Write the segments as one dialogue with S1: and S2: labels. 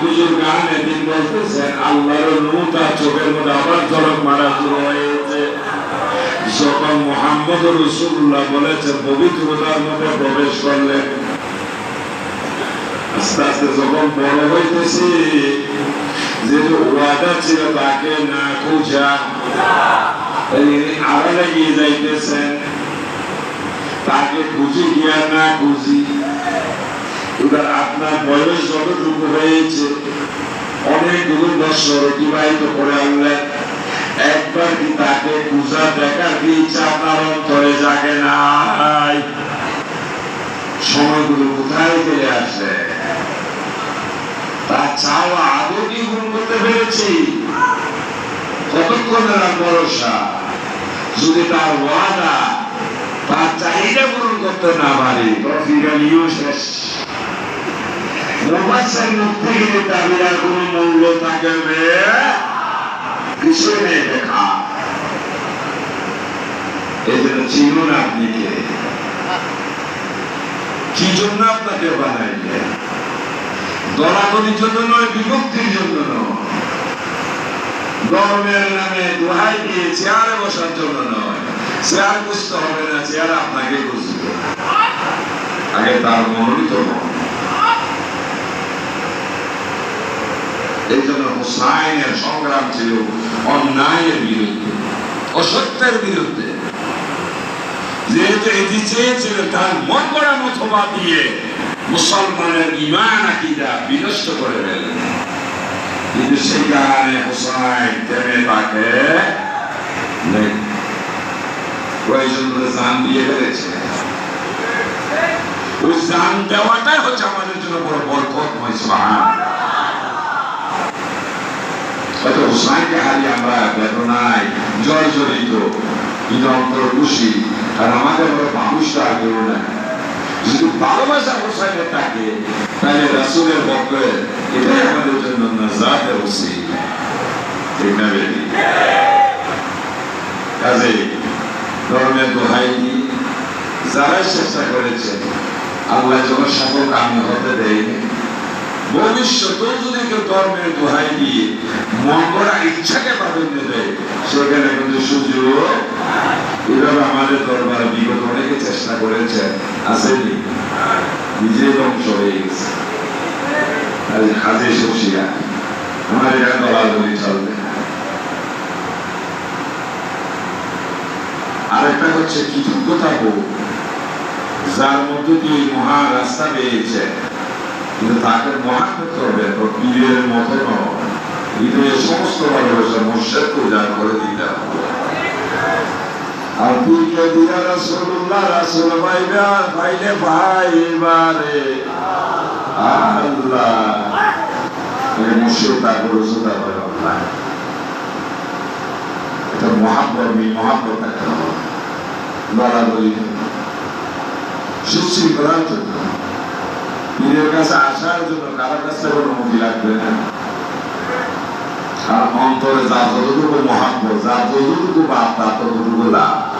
S1: বুজুর গান এদিন বলতেছেন আল্লাহর নূর তার চোখের মধ্যে আবার ঝলক মারা শুরু হয়েছে। যখন মোহাম্মদ রসুল্লাহ বলেছেন পবিত্রতার মধ্যে প্রবেশ করলেন। আস্তে আস্তে যখন বড় হইতেছি যে ওয়াদা ছিল তাকে না খুঁজা আড়ালে গিয়ে যাইতেছেন। তাকে খুঁজি গিয়া না খুঁজি। এবার আপনার বয়স যতটুকু হয়েছে অনেকগুলো বছর অতিবাহিত করে আনলেন। একবার কি তাকে দেখার কি ইচ্ছা আপনার অন্তরে জাগে নাই? সময়গুলো কোথায় চলে আসে? তার চাওয়া আদৌ কি গুণ করতে পেরেছি? কতক্ষণের আর ভরসা? যদি তার ওয়াদা, তার চাহিদা পূরণ করতে না পারি শেষ। মোবাসের মুখ থেকে দাবির আর কোনো মূল্য থাকবে দেখা চিনুন আপনি কে কি জন্য আপনাকে দলাদলির জন্য নয় বিভক্তির জন্য নয় ধর্মের নামে দোহাই দিয়ে চেয়ারে বসার জন্য নয় চেয়ার বুঝতে হবে না চেয়ার আপনাকে বুঝবে আগে তার মনোনীত হন এই জন্য হুসাইনের সংগ্রাম ছিল অন্যায়ের বিরুদ্ধে, অসত্যের বিরুদ্ধে। যেহেতু এটি চেয়েছিলেন তার মন গড়া মতবাদ দিয়ে মুসলমানের ইমান আকিদা বিনষ্ট করে ফেলেন কিন্তু সেখানে হুসাইন তেমে তাকে প্রয়োজন জান দিয়ে ফেলেছে। ওই জান দেওয়াটাই হচ্ছে আমাদের জন্য বড় বরকতময় সুবহান হয়তো হুসাইনকে হারিয়ে আমরা বেদনায় জর্জরিত কিন্তু অন্তর খুশি। কারণ আমাদের বড় মানুষটা আর নাই। যদি ভালোবাসা হুসাইনের থাকে, তাহলে রাসুলের পক্ষে এটাই আমাদের জন্য নাজাতের উচিত ঠিক না বেদি কাজে ধর্মের দোহাই দিয়ে যারাই চেষ্টা করেছে, আল্লাহ যখন সকল কামি হতে দেয়নি ভবিষ্যতেও যদি কেউ ধর্মের দোহাই দিয়ে মন ইচ্ছাকে প্রাধান্য দেয়, সেখানে কিন্তু সুযোগ এভাবে আমাদের দরবারে বিগত অনেকে চেষ্টা করেছে আসেনি। নিজে ধ্বংস হয়ে গেছে। কাজে সসিয়া আমার এখানে দলাদলি চলবে। আরেকটা হচ্ছে কৃতজ্ঞতা বোধ যার মধ্যে দিয়ে মহা রাস্তা পেয়েছে কিন্তু তাকে মহান করতে হবে তো পীরের মতো নয় হৃদয়ের সমস্ত ভালোবাসা মোর্শেদকে উজাড় করে দিতে হবে। আর পীরকে দিয়া রাসূলুল্লাহ, রাসূল পাইবা পাইলে পাইবারে আল্লাহ। এই মুর্শিদ তারপর রসুল তারপরে আল্লাহ। এটা মহাব্বত মি মহাব্বত একটা লড়াদড়ি সুশৃঙ্খলার জন্য। পীরের কাছে আসার জন্য কারোর কাছে কোনো মুখি লাগবে না। আর অন্তরে যা যতটুকু মহাব্বত, যা যতটুকু বাপ তার ততটুকু লাভ।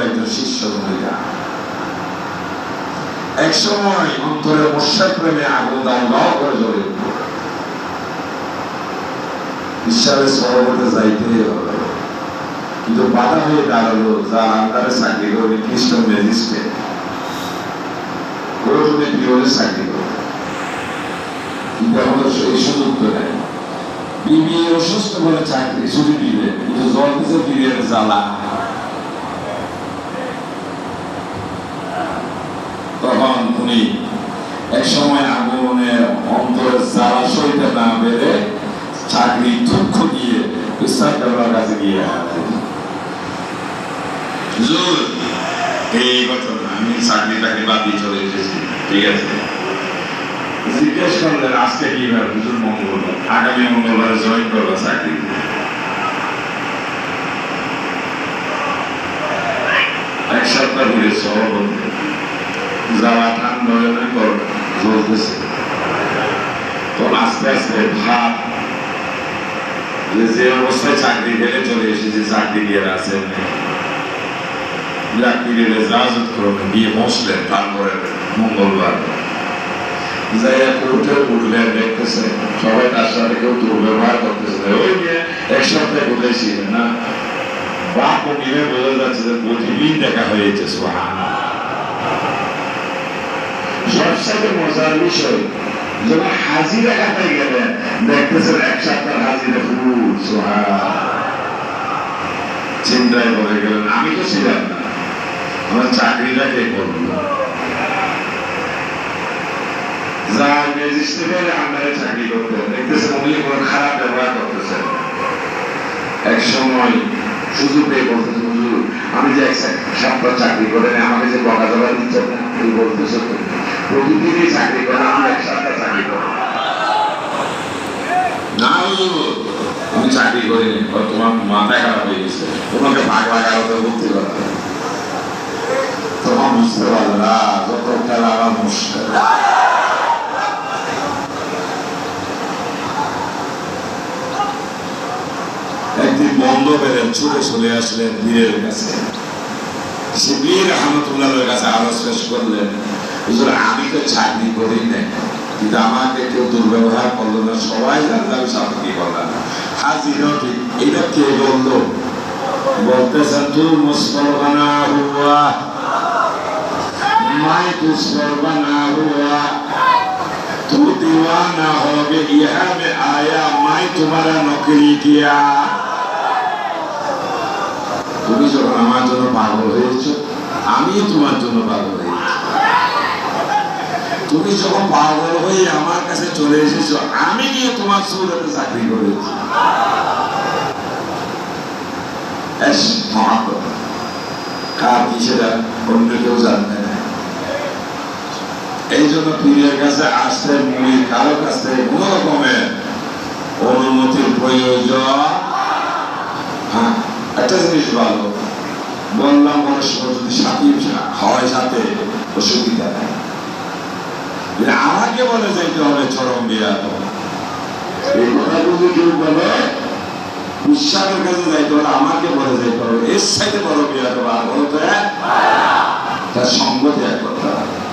S1: একজন শিষ্য ভূমিকা। এক সময় অন্তরে মোর্শেদ প্রেমে আগুন দাও দাও করে জ্বলে। ঈশ্বরের সরবতে যাইতেই হবে। কিন্তু বাধা হয়ে দাঁড়াল, যার আন্ডারে চাকরি করবে খ্রিস্ট ম্যাজিস্ট্রেট। প্রয়োজনে পিওনে চাকরি করবে কিন্তু আমাদের এই সুযোগ নেই। অসুস্থ চাকরি, ছুটি দিবে, কিন্তু জল জ্বালা। তখন উনি এক সময় আগুনে অন্তরে জ্বালা সইতে না পেরে চাকরি দুঃখ দিয়ে বিশ্বাস কাছে গিয়ে এই ঘটনা আমি চাকরি বাদ দিয়ে চলে এসেছি ঠিক আছে? জিজ্ঞেস করলেন আজকে কি বার হুজুর আগামী মঙ্গলবারে জয়েন করব চাকরি এক সপ্তাহ ঘুরে বলতে যাওয়া ঠান্ডা করবে তো আস্তে আস্তে ভাব, যে অবস্থায় চাকরি পেলে চলে এসেছে, চাকরি দিয়ে আছেন চাকরি রেজাজত করবেন গিয়ে বসলেন তারপরে মঙ্গলবার যাইয়া কোর্টে উঠলেন দেখতেছে সবাই তার সাথে কেউ দুর্ব্যবহার করতেছে ওই যে এক সপ্তাহে কোথায় ছিলেন না বাপ ও নিয়ে বোঝা যাচ্ছে যে প্রতিদিন দেখা হয়েছে সোহান সবসাথে মজার বিষয় যখন হাজিরা কাটাই গেলেন দেখতেছেন এক সপ্তাহ হাজিরা ফুল সোহান চিন্তায় পড়ে গেলেন আমি তো ছিলাম না আমার চাকরিটা কে করল যার ম্যাজিস্ট্রেটের আন্ডারে চাকরি করতেন দেখতেছেন, উনি কোনো খারাপ ব্যবহার করতেছেন। এক সময় হুজুর, আমি যে চাকরি করে আমাকে যে বকা জবা দিচ্ছেন প্রতিদিনই চাকরি করে চাকরি করি না। হুজুর, আমি চাকরি করিনি তোমার মাথা খারাপ হয়ে গেছে। তোমাকে ভাগ লাগাতে করতে পারবে পারবে না যত না কিন্তু আমাকে কেউ দুর্ব্যবহার করল না, সবাই জানলে চাকরি করলাম হাজির ঠিক এটা কে বলল? বলতেছেন তুই মুসলমানা मैं तुझ पर बना हुआ तू दीवाना हो गया यहाँ में आया मैं तुम्हारा नौकरी किया তুমি যখন আমার জন্য পাগল হয়েছো আমি তোমার জন্য পাগল হয়েছি তুমি যখন পাগল হয়ে আমার কাছে চলে এসেছো আমি গিয়ে তোমার সুরতে চাকরি করেছি এস মহাপত কার কি সেটা অন্য কেউ জানবে না এই জন্য পীরের কাছে আসতে মুড়ি, কারও কাছ কোন রকমের অনুমতির প্রয়োজন? হ্যাঁ একটা জিনিস ভালো। বললাম সময় যদি সাথী হয় সাথে, অসুবিধা নেই। আমাকে বলে যাইতে হবে চরম বিয়া এই কথা যদি কেউ বলে উৎসাহের কাছে যাইতে হলে আমাকে বলে যাইতে হবে। এর সাথে বড় দেবো আর বলতে তার সঙ্গ করতে হবে।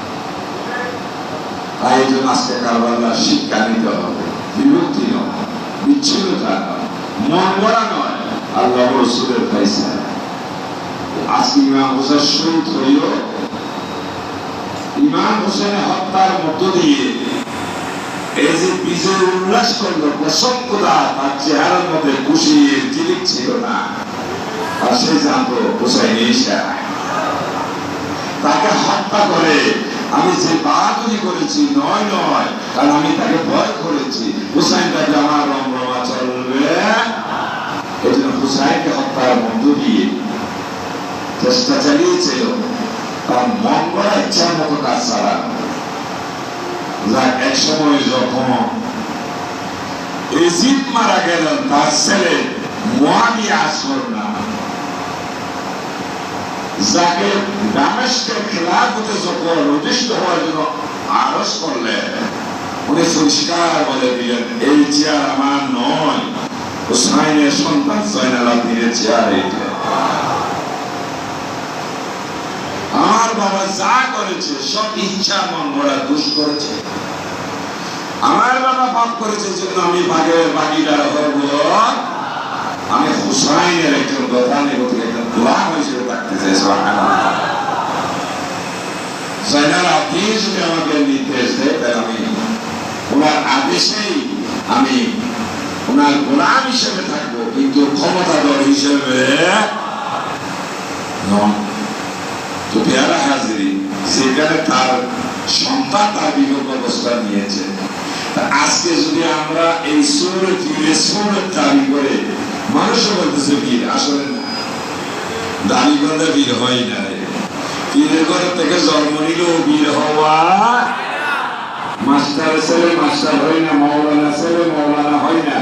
S1: তাই এই জন্য আজকে কারবাল্লা শিক্ষা নিতে হবে। বিভক্তি নয়, বিচ্ছিন্নতা নয় মন গড়া নয় আল্লাহ রসুলের ফাইসা আজকে ইমাম হোসেন শহীদ হইল। ইমাম হোসেনের হত্যার মধ্য দিয়ে এই যে বিজয় উল্লাস করল প্রসঙ্গতা তার চেহারার মধ্যে খুশির জিলিক ছিল না। আর সে জানতো হোসাইন তাকে হত্যা করে আমি যে বাহাদুরি করেছি, নয় নয়, কারণ আমি তাকে ভয় করেছি। হুসাইন তাকে আমার রমরমা চলবে। এই জন্য হুসাইনকে হত্যার দিয়ে চেষ্টা চালিয়েছিল। তার মন করা ইচ্ছার মতো কাজ ছাড়া। যাক এক সময় যখন এজিদ মারা গেলেন, তার ছেলে মোয়াবিয়া আসর না। যাকে দামেস্কের খেলাফতে যখন অধিষ্ঠ হওয়ার জন্য আরস করলেন, উনি পরিষ্কার বলে দিলেন, এই চেয়ার আমার নয়। হুসাইনের সন্তান চেয়ার এইটা আমার বাবা যা করেছে, সব ইচ্ছা মন গড়া দুষ করেছে। আমার বাবা পাপ করেছে জন্য আমি বাগের বাগিদার হব আমি হুসাইনের একজন গতানের প্রতি জয়নাল আব্দিন যদি আমাকে নির্দেশ দেয় তাহলে আমি ওনার আদেশেই আমি ওনার গোলাম হিসেবে থাকব কিন্তু ক্ষমতাধর হিসেবে তো পেয়ারা হাজিরি, সেখানে তার সন্তান তার বিকল্প অবস্থান নিয়েছে। আজকে যদি আমরা এই সুরে ফিরে সুরে দাবি করে মানুষও বলতেছে বীর আসলে দাবি বীর হয় না পীরের ঘর থেকে জন্ম নিল বীর হওয়া মাস্টার ছেলে, মাস্টার হয় না, মৌলানা ছেলে, মৌলানা হয় না।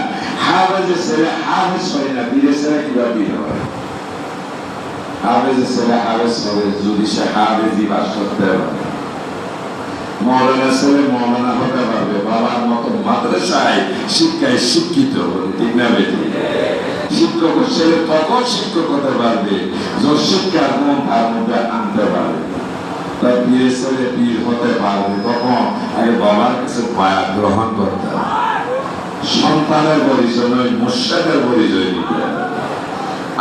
S1: হাফেজের ছেলে, হাফেজ হয় না, বীরের ছেলে কিবা বীর হয়? হাফেজের ছেলে, হাফেজ হবে যদি সে হাফেজি বাস করতে পারে। মৌলানা ছেলে মৌলানা হতে পারবে। বাবার মতো মাদ্রাসায় শিক্ষায় শিক্ষিত হবে ঠিক না শিক্ষক ছেলে তখন শিক্ষক হতে পারবে। যখন শিক্ষার মন তার আনতে পারবে। তার পীর ছেলে পীর হতে পারবে। তখন আগে বাবার কাছে গ্রহণ করতে সন্তানের পরিচয় নয়, মুর্শাদের পরিচয় নিতে।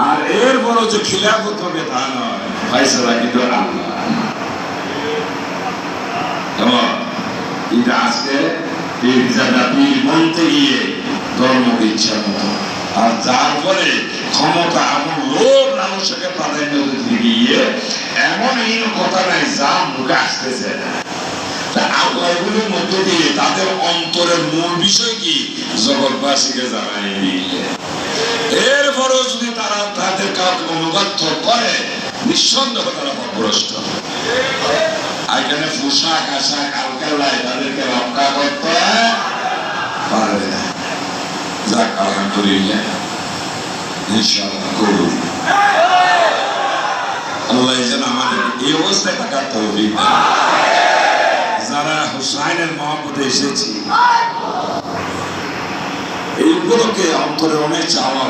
S1: আর এর বড় যে খিলাফত হবে তা নয়। ফাইসলা কিন্তু আল্লাহ কেমন কিন্তু আজকে বলতে গিয়ে ধর্মকে ইচ্ছা মতো আর যার ফলে ক্ষমতা এমন লোভ লালসাকে প্রাধান্য দিতে গিয়ে এমন কথা নাই, যা মুখে আসতেছে। মধ্যে দিয়ে তাদের অন্তরের মূল বিষয় কি? জগৎবাসীকে জানাই দিলে যদি তারা তাদের কাউকে অনুগত করে, নিঃসন্দেহ তারা ভ্রষ্ট এখানে পোশাক, আশাক আলকাল্লায় তাদেরকে রক্ষা করতে পারবে না। যাক, আলহামদুলিল্লাহ। আল্লাহ যেন আমাদের এই অবস্থায় থাকার তৌফিক যারা হুসাইনের মহব্বতে এসেছি এই অন্তরে অনেক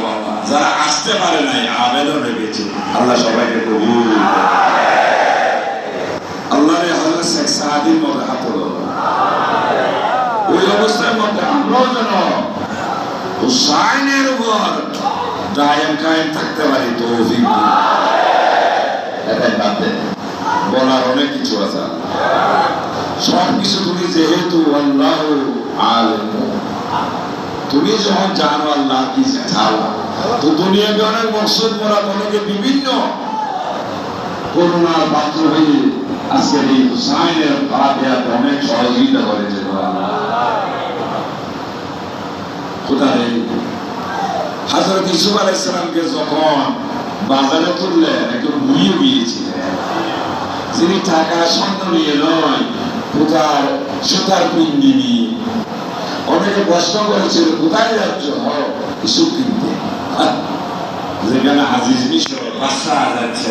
S1: বাবা। যারা আসতে পারে নাই, আবেদন রেখেছে। আল্লাহ সবাইকে কবুল আল্লাহ রে হজরত শেখ সাহাদির মধ্যে হাত। ওই অবস্থার মধ্যে আমরাও যেন হুসাইনের উপর দায়াম কায়েম থাকতে পারি তৌফিক এটাই বাদে বলার অনেক কিছু আছে। সব কিছু তুমি যেহেতু আল্লাহ আলম তুমি যখন জানো আল্লাহ কি চাও তো দুনিয়াকে অনেক মকসুদ মোরা অনেকে বিভিন্ন করোনার পাত্র হয়ে আজকের এই হুসাইনের ফাতিহাতে অনেক সহযোগিতা করেছে কোথায় হাজরত ইসুফ আলাইসালামকে যখন বাজারে তুললেন, একজন বুড়িয়ে গিয়েছিলেন যিনি টাকা স্বর্ণ নিয়ে নয় কোথার সুতার পিন্ডি নিয়ে। অনেকে প্রশ্ন করেছিল, কোথায় যাচ্ছ? ইসুফ কিনতে। যেখানে আজিজ মিশর বাসা যাচ্ছে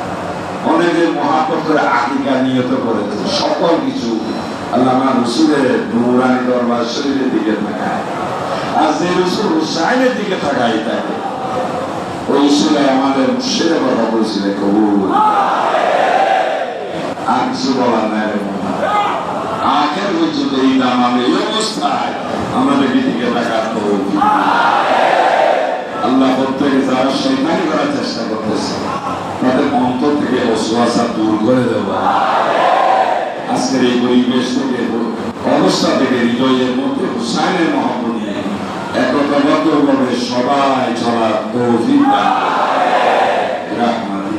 S1: অনেকে মহাপত্রে আকিকা নিয়ত করেছে সকল কিছু আল্লাহ রসুলের নুরানি দরবার শরীরের দিকে আর যে রসুল হুসাইনের দিকে থাকে ওই আমাদের কথা বলছিল, কবুল। আর কিছু বলার নাই আখের পর্যন্ত এই দাম আমি এই অবস্থায় আমাদের দিকে তাকাত তৌফিক আল্লাহ প্রত্যেকে যারা করার চেষ্টা করতেছে আপনাদের অন্তর থেকে অসুয়াশা দূর করে দেওয়া। আজকের এই পরিবেশ থেকে অবস্থা থেকে হৃদয়ের মধ্যে হুসাইনের মহাপ্রভু নিয়ে একতাবদ্ধভাবে সবাই চলার তৌফিক রাহমানি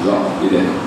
S1: ইলাহ